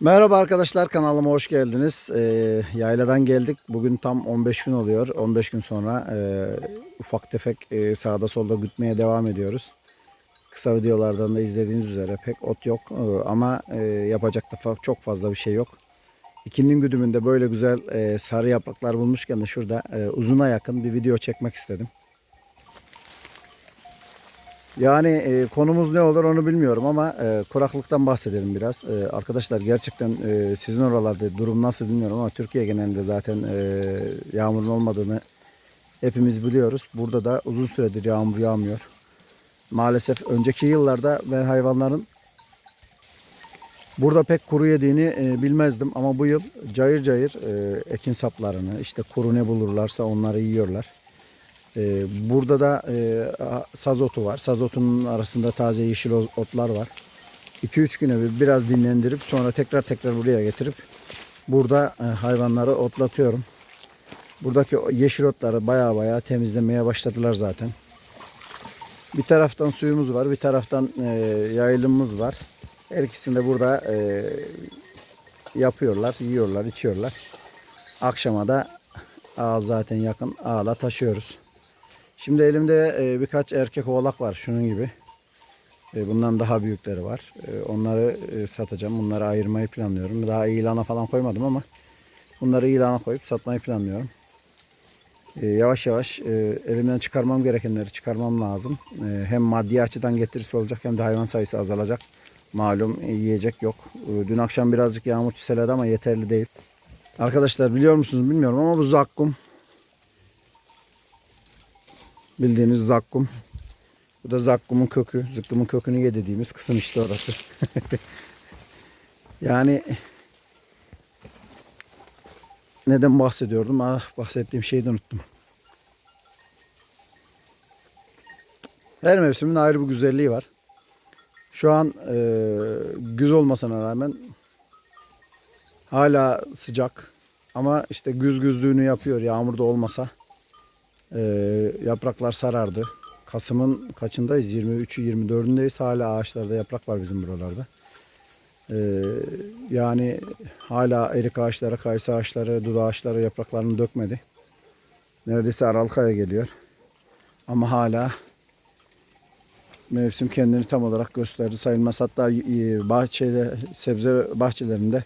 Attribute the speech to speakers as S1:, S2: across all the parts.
S1: Merhaba arkadaşlar kanalıma hoş geldiniz. Ee, yayladan geldik. Bugün tam 15 gün oluyor. 15 gün sonra e, ufak tefek e, sağda solda gütmeye devam ediyoruz. Kısa videolardan da izlediğiniz üzere pek ot yok e, ama e, yapacak da çok fazla bir şey yok. İkinin güdümünde böyle güzel e, sarı yapraklar bulmuşken de şurada e, uzuna yakın bir video çekmek istedim. Yani e, konumuz ne olur onu bilmiyorum ama e, kuraklıktan bahsedelim biraz. E, arkadaşlar gerçekten e, sizin oralarda durum nasıl bilmiyorum ama Türkiye genelinde zaten e, yağmurun olmadığını hepimiz biliyoruz. Burada da uzun süredir yağmur yağmıyor. Maalesef önceki yıllarda ve hayvanların burada pek kuru yediğini e, bilmezdim ama bu yıl cayır cayır e, ekin saplarını işte kuru ne bulurlarsa onları yiyorlar. Ee, burada da e, saz otu var. Saz otunun arasında taze yeşil otlar var. 2-3 güne bir biraz dinlendirip sonra tekrar tekrar buraya getirip burada e, hayvanları otlatıyorum. Buradaki yeşil otları baya baya temizlemeye başladılar zaten. Bir taraftan suyumuz var, bir taraftan e, yayılımımız var. Her ikisini de burada e, yapıyorlar, yiyorlar, içiyorlar. Akşama da ağıl zaten yakın ağla taşıyoruz. Şimdi elimde e, birkaç erkek oğlak var şunun gibi. E, bundan daha büyükleri var. E, onları e, satacağım. Bunları ayırmayı planlıyorum. Daha ilana falan koymadım ama bunları ilana koyup satmayı planlıyorum. E, yavaş yavaş e, elimden çıkarmam gerekenleri çıkarmam lazım. E, hem maddi açıdan getirisi olacak hem de hayvan sayısı azalacak. Malum e, yiyecek yok. E, dün akşam birazcık yağmur çiseledi ama yeterli değil. Arkadaşlar biliyor musunuz bilmiyorum ama bu zakkum. Bildiğiniz zakkum. Bu da zakkumun kökü. Zıkkımın kökünü ye dediğimiz kısım işte orası. yani neden bahsediyordum? Ah bahsettiğim şeyi de unuttum. Her mevsimin ayrı bir güzelliği var. Şu an e, güz olmasına rağmen hala sıcak. Ama işte güz güzlüğünü yapıyor yağmur da olmasa. Ee, yapraklar sarardı. Kasım'ın kaçındayız? 23'ü 24'ündeyiz. Hala ağaçlarda yaprak var bizim buralarda. Ee, yani hala erik ağaçları, kayısı ağaçları, dut ağaçları yapraklarını dökmedi. Neredeyse Aralık ayı geliyor. Ama hala mevsim kendini tam olarak gösterdi sayılmaz. Hatta e, bahçede, sebze bahçelerinde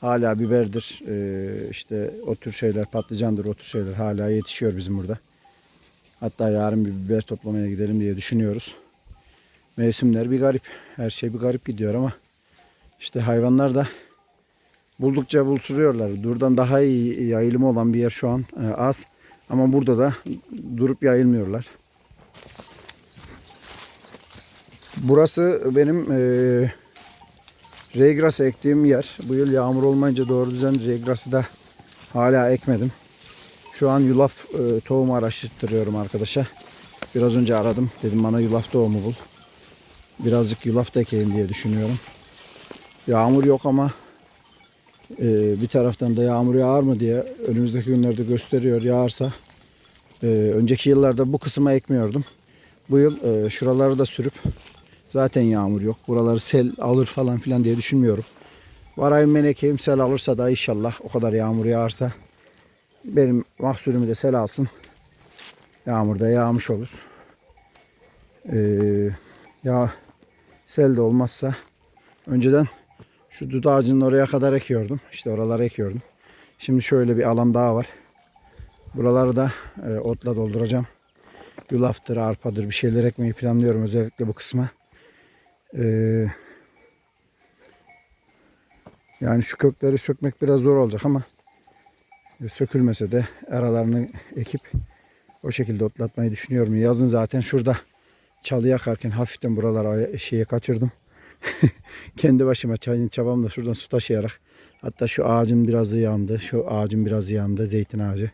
S1: hala biberdir, e, işte o tür şeyler, patlıcandır, o tür şeyler hala yetişiyor bizim burada. Hatta yarın bir biber toplamaya gidelim diye düşünüyoruz. Mevsimler bir garip. Her şey bir garip gidiyor ama işte hayvanlar da buldukça bulturuyorlar. Durdan daha iyi yayılımı olan bir yer şu an e, az. Ama burada da durup yayılmıyorlar. Burası benim e, regras ektiğim yer. Bu yıl yağmur olmayınca doğru düzen regrası da hala ekmedim. Şu an yulaf e, tohumu araştırıyorum arkadaşa. Biraz önce aradım. Dedim bana yulaf tohumu bul. Birazcık yulaf da ekeyim diye düşünüyorum. Yağmur yok ama e, bir taraftan da yağmur yağar mı diye önümüzdeki günlerde gösteriyor. Yağarsa e, önceki yıllarda bu kısma ekmiyordum. Bu yıl e, şuraları da sürüp zaten yağmur yok. Buraları sel alır falan filan diye düşünmüyorum. Varayım ben ekeyim sel alırsa da inşallah o kadar yağmur yağarsa benim mahsulümü de sel alsın. Yağmurda yağmış olur. Ee, ya sel de olmazsa önceden şu dut ağacının oraya kadar ekiyordum. İşte oralara ekiyordum. Şimdi şöyle bir alan daha var. Buraları da e, otla dolduracağım. Yulaftır, arpadır bir şeyler ekmeyi planlıyorum özellikle bu kısma. Ee, yani şu kökleri sökmek biraz zor olacak ama sökülmese de aralarını ekip o şekilde otlatmayı düşünüyorum. Yazın zaten şurada çalı yakarken hafiften buralara şeye kaçırdım. Kendi başıma çayın çabamla şuradan su taşıyarak hatta şu ağacın biraz yandı. Şu ağacın biraz yandı. Zeytin ağacı.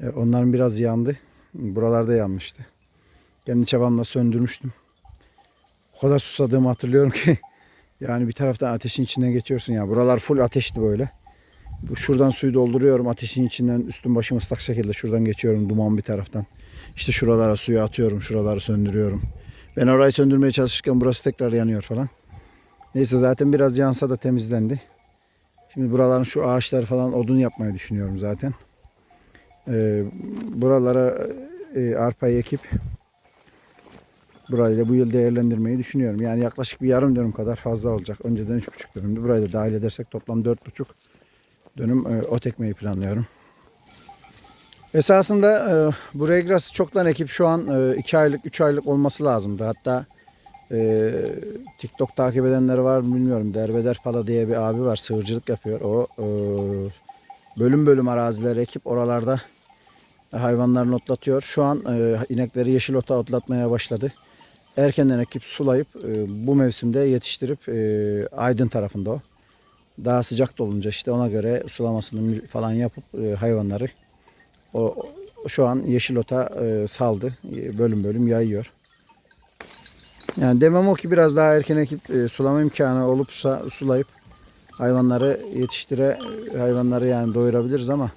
S1: E, onların biraz yandı. Buralarda yanmıştı. Kendi çabamla söndürmüştüm. O kadar susadığımı hatırlıyorum ki yani bir taraftan ateşin içinden geçiyorsun ya. Buralar full ateşti böyle. Şuradan suyu dolduruyorum ateşin içinden üstüm başım ıslak şekilde şuradan geçiyorum duman bir taraftan. İşte şuralara suyu atıyorum şuraları söndürüyorum. Ben orayı söndürmeye çalışırken burası tekrar yanıyor falan. Neyse zaten biraz yansa da temizlendi. Şimdi buraların şu ağaçları falan odun yapmayı düşünüyorum zaten. Ee, buralara e, arpayı ekip burayı da bu yıl değerlendirmeyi düşünüyorum. Yani yaklaşık bir yarım dönüm kadar fazla olacak. Önceden 3,5 dönümdü. Burayı da dahil edersek toplam 4,5 dönüm e, ot ekmeyi planlıyorum. Esasında e, bu regrası çoktan ekip şu an 2 aylık 3 aylık olması lazımdı. Hatta e, TikTok takip edenler var mı bilmiyorum. Derbeder Pala diye bir abi var. Sığırcılık yapıyor. O e, bölüm bölüm araziler ekip oralarda hayvanlarını otlatıyor. Şu an e, inekleri yeşil ota otlatmaya başladı. Erkenden ekip sulayıp e, bu mevsimde yetiştirip e, Aydın tarafında o. Daha sıcak dolunca işte ona göre sulamasını falan yapıp e, hayvanları o şu an yeşil ota e, saldı. E, bölüm bölüm yayıyor. Yani demem o ki biraz daha erken ekip e, sulama imkanı olupsa sulayıp hayvanları yetiştire hayvanları yani doyurabiliriz ama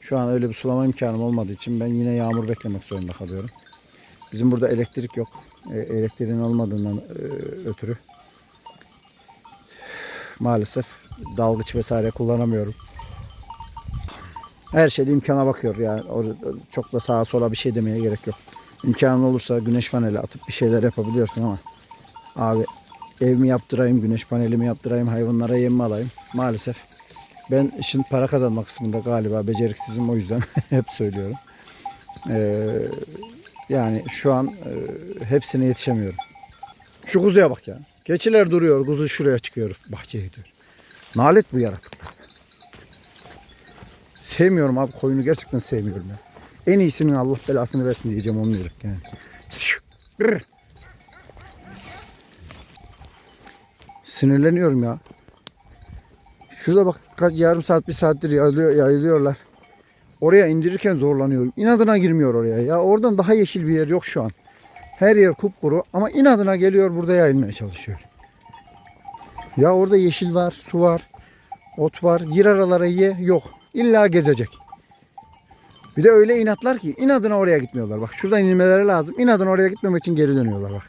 S1: şu an öyle bir sulama imkanım olmadığı için ben yine yağmur beklemek zorunda kalıyorum. Bizim burada elektrik yok. E, elektriğin olmadığından e, ötürü maalesef dalgıç vesaire kullanamıyorum. Her şeyde imkana bakıyor yani. Çok da sağa sola bir şey demeye gerek yok. İmkanın olursa güneş paneli atıp bir şeyler yapabiliyorsun ama abi ev mi yaptırayım, güneş paneli mi yaptırayım, hayvanlara yem mi alayım? Maalesef ben işin para kazanma kısmında galiba beceriksizim o yüzden hep söylüyorum. Ee, yani şu an e, hepsine yetişemiyorum. Şu kuzuya bak ya. Keçiler duruyor, kuzu şuraya çıkıyor, bahçeye gidiyor. Nalet bu yaratıklar. Sevmiyorum abi koyunu gerçekten sevmiyorum ya. En iyisinin Allah belasını versin diyeceğim olmayacak yani. Brr. Sinirleniyorum ya. Şurada bak kaç yarım saat bir saattir yayılıyor, yayılıyorlar. Oraya indirirken zorlanıyorum. İnadına girmiyor oraya ya. Oradan daha yeşil bir yer yok şu an. Her yer kupkuru ama inadına geliyor burada yayılmaya çalışıyor. Ya orada yeşil var, su var, ot var. Gir aralara ye, yok. İlla gezecek. Bir de öyle inatlar ki inadına oraya gitmiyorlar. Bak şuradan inmeleri lazım. İnadına oraya gitmemek için geri dönüyorlar bak.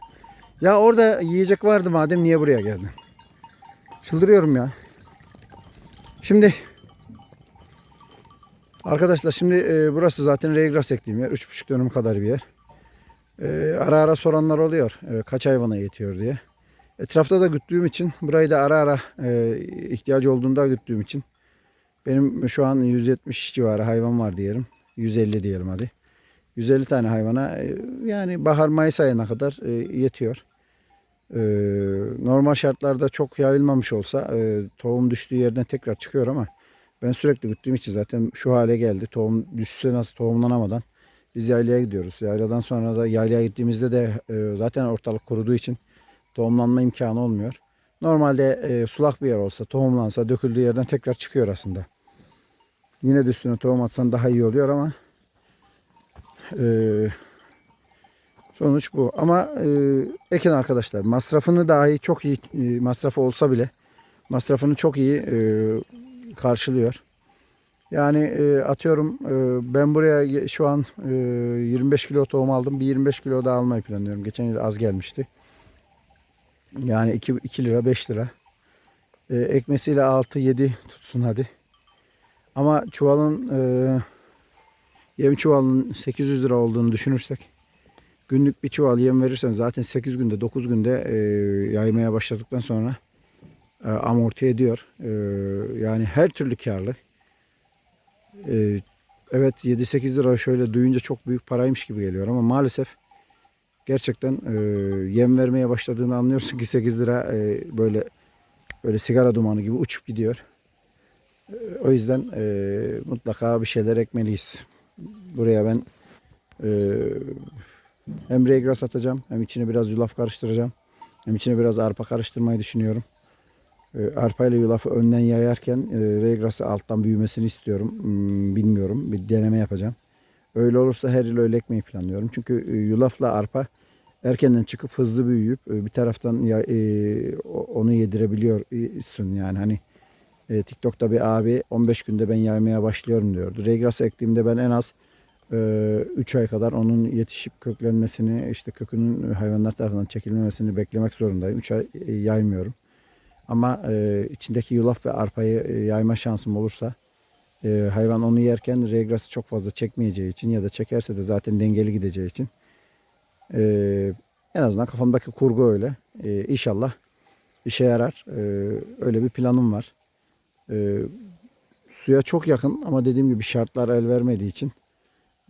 S1: Ya orada yiyecek vardı madem niye buraya geldin? Çıldırıyorum ya. Şimdi arkadaşlar şimdi e, burası zaten regras ektiğim yer. 3,5 dönüm kadar bir yer. E, ara ara soranlar oluyor. E, kaç hayvana yetiyor diye. Etrafta da güttüğüm için burayı da ara ara e, ihtiyacı olduğunda güttüğüm için benim şu an 170 civarı hayvan var diyelim. 150 diyelim hadi. 150 tane hayvana e, yani bahar Mayıs ayına kadar e, yetiyor. E, normal şartlarda çok yayılmamış olsa e, tohum düştüğü yerden tekrar çıkıyor ama ben sürekli güttüğüm için zaten şu hale geldi. Tohum düşse nasıl tohumlanamadan biz yaylaya gidiyoruz. Yayladan sonra da yaylaya gittiğimizde de e, zaten ortalık kuruduğu için tohumlanma imkanı olmuyor. Normalde e, sulak bir yer olsa tohumlansa döküldüğü yerden tekrar çıkıyor aslında. Yine de üstüne tohum atsan daha iyi oluyor ama e, sonuç bu. Ama e, ekin arkadaşlar masrafını dahi çok iyi e, masrafı olsa bile masrafını çok iyi e, karşılıyor. Yani e, atıyorum e, ben buraya şu an e, 25 kilo tohum aldım. Bir 25 kilo daha almayı planlıyorum. Geçen yıl az gelmişti. Yani 2, 2 lira 5 lira. E, ekmesiyle 6-7 tutsun hadi. Ama çuvalın e, yem çuvalının 800 lira olduğunu düşünürsek günlük bir çuval yem verirsen zaten 8 günde 9 günde e, yaymaya başladıktan sonra e, amorti ediyor. E, yani her türlü karlı. E, evet 7-8 lira şöyle duyunca çok büyük paraymış gibi geliyor ama maalesef gerçekten e, yem vermeye başladığını anlıyorsun ki 8 lira e, böyle böyle sigara dumanı gibi uçup gidiyor. E, o yüzden e, mutlaka bir şeyler ekmeliyiz. Buraya ben e, hem regras atacağım hem içine biraz yulaf karıştıracağım. Hem içine biraz arpa karıştırmayı düşünüyorum. E, arpa ile yulafı önden yayarken e, regrası alttan büyümesini istiyorum. Hmm, bilmiyorum. Bir deneme yapacağım. Öyle olursa her yıl öyle ekmeyi planlıyorum. Çünkü e, yulafla arpa erkenden çıkıp hızlı büyüyüp e, bir taraftan ya, e, onu yedirebiliyorsun yani hani e, TikTok'ta bir abi 15 günde ben yaymaya başlıyorum diyordu. Regras ektiğimde ben en az 3 ay kadar onun yetişip köklenmesini işte kökünün hayvanlar tarafından çekilmemesini beklemek zorundayım. 3 ay e, yaymıyorum. Ama e, içindeki yulaf ve arpayı e, yayma şansım olursa e, hayvan onu yerken regrası çok fazla çekmeyeceği için ya da çekerse de zaten dengeli gideceği için e, en azından kafamdaki kurgu öyle. E, inşallah işe yarar. E, öyle bir planım var. E, suya çok yakın ama dediğim gibi şartlar el vermediği için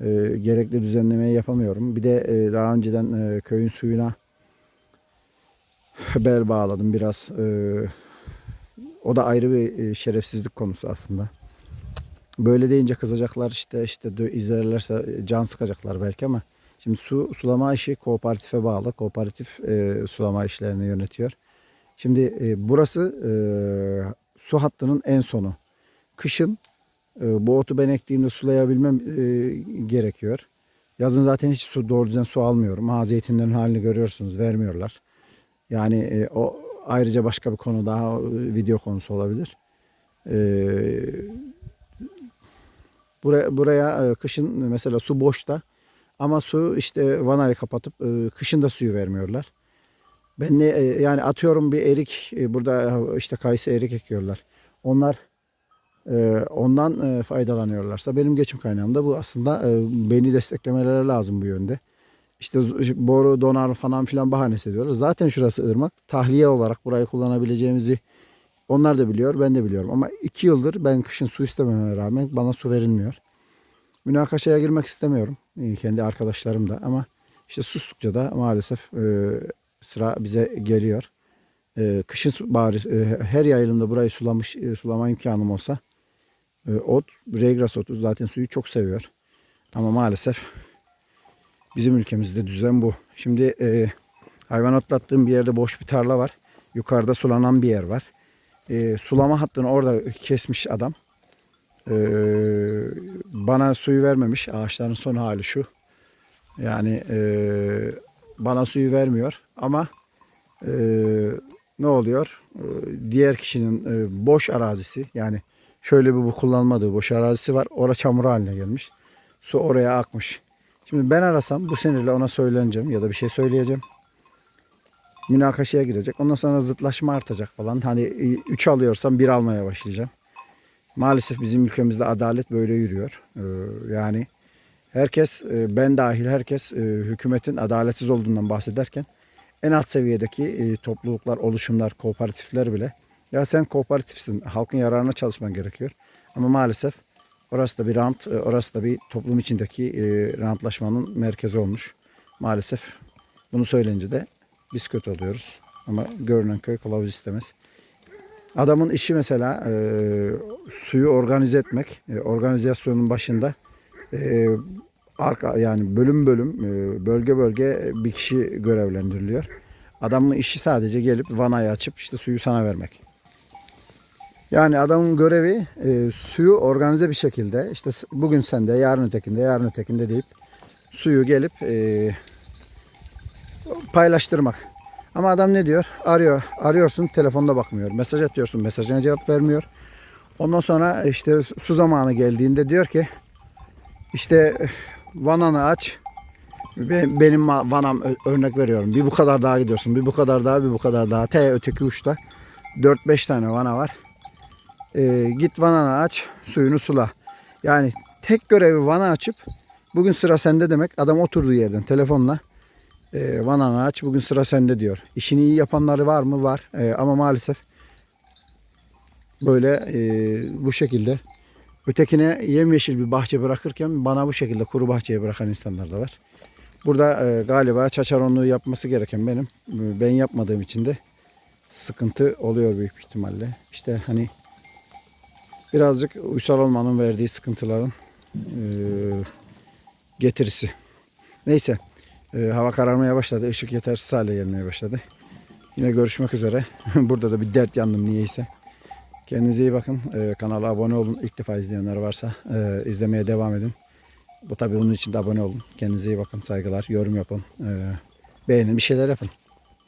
S1: e, gerekli düzenlemeyi yapamıyorum. Bir de e, daha önceden e, köyün suyuna bel bağladım biraz. E, o da ayrı bir e, şerefsizlik konusu aslında. Böyle deyince kızacaklar işte işte izlerlerse can sıkacaklar belki ama şimdi su sulama işi kooperatife bağlı. Kooperatif e, sulama işlerini yönetiyor. Şimdi e, burası e, su hattının en sonu. Kışın e, bu otu ben ektiğimde sulayabilmem e, gerekiyor. Yazın zaten hiç su doğru düzen su almıyorum. Ha zeytinlerin halini görüyorsunuz vermiyorlar. Yani e, o ayrıca başka bir konu daha e, video konusu olabilir. E, buraya buraya e, kışın mesela su boşta ama su işte vanayı kapatıp e, kışın da suyu vermiyorlar. Ben ne e, yani atıyorum bir erik burada işte kayısı erik ekiyorlar. Onlar ondan faydalanıyorlarsa benim geçim kaynağım da bu aslında beni desteklemeleri lazım bu yönde. İşte boru donar falan filan bahanesi ediyorlar. Zaten şurası ırmak. Tahliye olarak burayı kullanabileceğimizi onlar da biliyor, ben de biliyorum. Ama iki yıldır ben kışın su istememe rağmen bana su verilmiyor. Münakaşaya girmek istemiyorum. e, Kendi arkadaşlarım da ama işte sustukça da maalesef e, sıra bize geliyor. E, kışın bari her yayılımda burayı sulamış sulama imkanım olsa e, ot, regras otu zaten suyu çok seviyor. Ama maalesef bizim ülkemizde düzen bu. Şimdi hayvan otlattığım bir yerde boş bir tarla var. Yukarıda sulanan bir yer var. E, sulama hattını orada kesmiş adam. E, bana suyu vermemiş. Ağaçların son hali şu. Yani e, bana suyu vermiyor. Ama e, ne oluyor? E, diğer kişinin e, boş arazisi yani şöyle bir bu kullanmadığı boş arazisi var. Ora çamur haline gelmiş. Su oraya akmış. Şimdi ben arasam bu sinirle ona söyleneceğim ya da bir şey söyleyeceğim. Münakaşaya girecek. Ondan sonra zıtlaşma artacak falan. Hani 3 alıyorsam 1 almaya başlayacağım. Maalesef bizim ülkemizde adalet böyle yürüyor. Ee, yani herkes e, ben dahil herkes e, hükümetin adaletsiz olduğundan bahsederken en alt seviyedeki e, topluluklar, oluşumlar, kooperatifler bile ya sen kooperatifsin, halkın yararına çalışman gerekiyor. Ama maalesef orası da bir rant, e, orası da bir toplum içindeki e, rantlaşmanın merkezi olmuş. Maalesef bunu söyleyince de biz kötü oluyoruz. Ama görünen köy kılavuz istemez. Adamın işi mesela e, suyu organize etmek. E, organizasyonun başında e, arka yani bölüm bölüm e, bölge bölge bir kişi görevlendiriliyor. Adamın işi sadece gelip vanayı açıp işte suyu sana vermek. Yani adamın görevi e, suyu organize bir şekilde işte bugün sende, yarın ötekinde, yarın ötekinde deyip suyu gelip e, paylaştırmak. Ama adam ne diyor? Arıyor. Arıyorsun telefonda bakmıyor. Mesaj atıyorsun mesajına cevap vermiyor. Ondan sonra işte su zamanı geldiğinde diyor ki işte vananı aç. Be- Benim vanam örnek veriyorum. Bir bu kadar daha gidiyorsun. Bir bu kadar daha, bir bu kadar daha. T öteki uçta 4-5 tane vana var. Ee, git vananı aç, suyunu sula. Yani tek görevi vana açıp bugün sıra sende demek. Adam oturduğu yerden telefonla e, vananı aç bugün sıra sende diyor. İşini iyi yapanları var mı? Var. E, ama maalesef böyle e, bu şekilde ötekine yemyeşil bir bahçe bırakırken bana bu şekilde kuru bahçeye bırakan insanlar da var. Burada e, galiba çaçaronluğu yapması gereken benim. E, Ben yapmadığım için de sıkıntı oluyor büyük ihtimalle. İşte hani birazcık uysal olmanın verdiği sıkıntıların e, getirisi. Neyse. E, hava kararmaya başladı. Işık yetersiz hale gelmeye başladı. Yine görüşmek üzere. Burada da bir dert yandım niyeyse. Kendinize iyi bakın. E, kanala abone olun. İlk defa izleyenler varsa e, izlemeye devam edin. Bu tabii bunun için de abone olun. Kendinize iyi bakın. Saygılar. Yorum yapın. Beğenin. Bir şeyler yapın.